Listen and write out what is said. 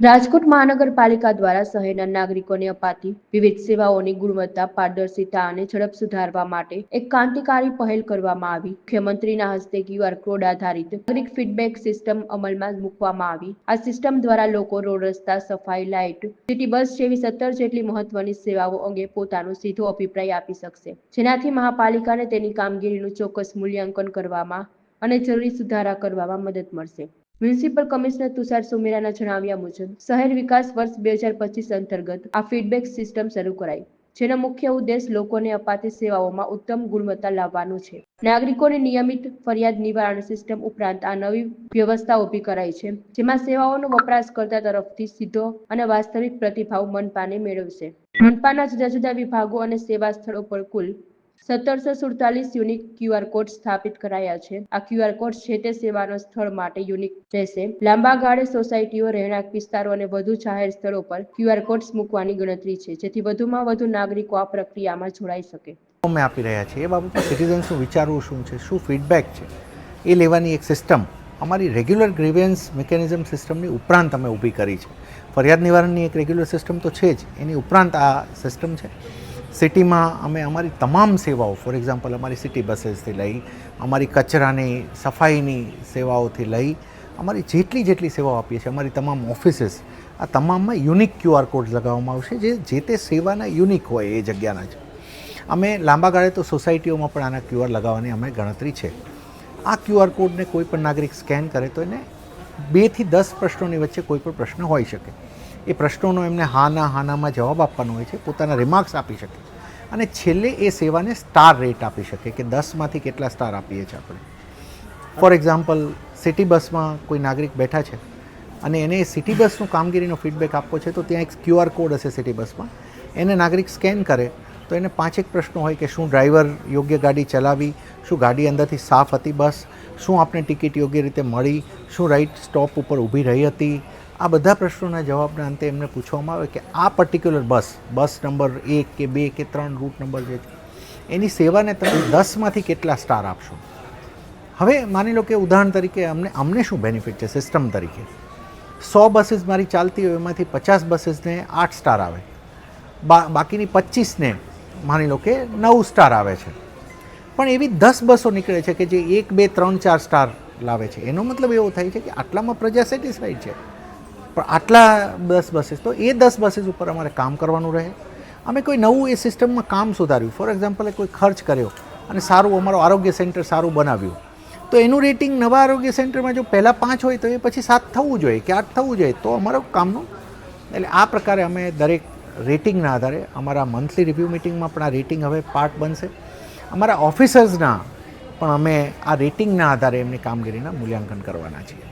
રાજકોટ મહાનગરપાલિકા દ્વારા શહેરના નાગરિકોને અપાતી વિવિધ સેવાઓની ગુણવત્તા, પારદર્શિતા અને ઝડપ સુધારવા માટે એક ક્રાંતિકારી પહેલ કરવામાં આવી. મુખ્યમંત્રીના હસ્તે ક્યુઆર કોડ આધારિત નાગરિક ફીડબેક સિસ્ટમ અમલમાં મૂકવામાં આવી. આ સિસ્ટમ દ્વારા લોકો રોડ રસ્તા, સફાઈ, લાઇટ, સિટી બસ જેવી સત્તર જેટલી મહત્વની સેવાઓ અંગે પોતાનો સીધો અભિપ્રાય આપી શકશે. જેનાથી મહાપાલિકાને તેની કામગીરીનું ચોક્કસ મૂલ્યાંકન કરવામાં અને જરૂરી સુધારા કરવામાં મદદ મળશે. મ્યુનિસિપલ કમિશનર તુષાર સુમેરાના જણાવ્યા મુજબ, શહેર વિકાસ વર્ષ બે હજાર પચીસ અંતર્ગત આ ફીડબેક સિસ્ટમ શરૂ કરાઈ, જેનો મુખ્ય ઉદ્દેશ લોકોને અપાતી સેવાઓમાં ઉત્તમ ગુણવત્તા લાવવાનો છે. નાગરિકોને નિયમિત ફરિયાદ નિવારણ સિસ્ટમ ઉપરાંત આ નવી વ્યવસ્થા ઊભી કરાઈ છે, જેમાં સેવાઓનો વપરાશકર્તા તરફથી સીધો અને વાસ્તવિક પ્રતિભાવ મનપાને મેળવશે. મનપાના જુદા જુદા વિભાગો અને સેવા સ્થળો પર કુલ સત્તરસો સુડતાલીસ યુનિક ક્યુઆર કોડ સ્થાપિત કરાયા છે. આ ક્યુઆર કોડ છે તે સેવાના સ્થળ માટે યુનિક રહેશે. લાંબા ગાળે સોસાયટીઓ, રહેણાંક વિસ્તારો અને વધુ જાહેર સ્થળો પર ક્યુઆર કોડ્સ મૂકવાની ગણતરી છે, જેથી વધુમાં વધુ નાગરિકો આ પ્રક્રિયામાં જોડાઈ શકે. અમે આપી રહ્યા છીએ. એ બાબતમાં સિટીઝન્સનું વિચારવું શું છે? શું ફીડબેક છે? એ લેવાની એક સિસ્ટમ અમારી રેગ્યુલર ગ્રીવેન્સ મિકેનિઝમ સિસ્ટમની ઉપરાંત અમે ઊભી કરી છે. ફરિયાદ નિવારણની એક રેગ્યુલર સિસ્ટમ તો છે જ. એની ઉપરાંત આ સિસ્ટમ છે. સિટીમાં અમે અમારી તમામ સેવાઓ ફોર એક્ઝામ્પલ અમારી સિટી બસીસથી લઈ, અમારી કચરાની સફાઈની સેવાઓથી લઈ, અમારી જેટલી જેટલી સેવાઓ આપીએ છીએ, અમારી તમામ ઓફિસીસ, આ તમામમાં યુનિક ક્યુઆર કોડ લગાવવામાં આવશે, જે જે તે સેવાના યુનિક હોય એ જગ્યાના જ. અમે લાંબા ગાળે તો સોસાયટીઓમાં પણ આના ક્યુઆર લગાવવાની અમે ગણતરી છે. આ ક્યુઆર કોડને કોઈ પણ નાગરિક સ્કેન કરે તો એને બેથી દસ પ્રશ્નોની વચ્ચે કોઈ પણ પ્રશ્ન હોઈ શકે. એ પ્રશ્નોનો એમને હાના, હાનામાં જવાબ આપવાનો હોય છે, પોતાના રિમાર્ક્સ આપી શકે. અને છેલ્લે એ સેવાને સ્ટાર રેટ આપી શકે કે દસમાંથી કેટલા સ્ટાર આપીએ છીએ આપણે. ફોર એક્ઝામ્પલ સિટી બસમાં કોઈ નાગરિક બેઠા છે અને એને સિટી બસનું કામગીરીનો ફીડબેક આપવો છે, તો ત્યાં એક ક્યુઆર કોડ હશે સિટી બસમાં એને નાગરિક સ્કેન કરે, તો એને પાંચેક પ્રશ્નો હોય કે શું ડ્રાઈવર યોગ્ય ગાડી ચલાવી, શું ગાડી અંદરથી સાફ હતી બસ, શું આપણે ટિકિટ યોગ્ય રીતે મળી, શું રાઈટ સ્ટોપ ઉપર ઊભી રહી હતી આ બધા પ્રશ્નોના જવાબના અંતે એમને પૂછવામાં આવે કે આ પર્ટિક્યુલર બસ બસ નંબર એક કે બે કે ત્રણ રૂટ નંબર જે છે, એની સેવાને તમે દસમાંથી કેટલા સ્ટાર આપશો? હવે માની લો કે ઉદાહરણ તરીકે અમને અમને શું બેનિફિટ છે સિસ્ટમ તરીકે? સો બસીસ મારી ચાલતી હોય એમાંથી પચાસ બસીસને આઠ સ્ટાર આવે. બા, બાકીની પચીસને માની લો કે નવ સ્ટાર આવે છે. પણ એવી દસ બસો નીકળે છે કે જે એક, બે, ત્રણ, ચાર સ્ટાર લાવે છે. એનો મતલબ એવો થાય છે કે આટલામાં પ્રજા સેટિસ્ફાઈડ છે. પણ આટલા દસ બસીસ તો એ દસ બસીસ ઉપર અમારે કામ કરવાનું રહે. અમે કોઈ નવું એ સિસ્ટમમાં કામ સુધાર્યું. ફોર એક્ઝામ્પલ કોઈ ખર્ચ કર્યો અને સારું અમારું આરોગ્ય સેન્ટર સારું બનાવ્યું. તો એનું રેટિંગ નવા આરોગ્ય સેન્ટરમાં જો પહેલાં પાંચ હોય, તો એ પછી સાત થવું જોઈએ કે આઠ થવું જોઈએ. તો અમારો કામનું એટલે આ પ્રકારે અમે દરેક રેટિંગના આધારે અમારા મંથલી રિવ્યૂ મિટિંગમાં પણ આ રેટિંગ હવે પાર્ટ બનશે. અમારા ઓફિસર્સના પણ અમે આ રેટિંગના આધારે એમની કામગીરીના મૂલ્યાંકન કરવાના છીએ.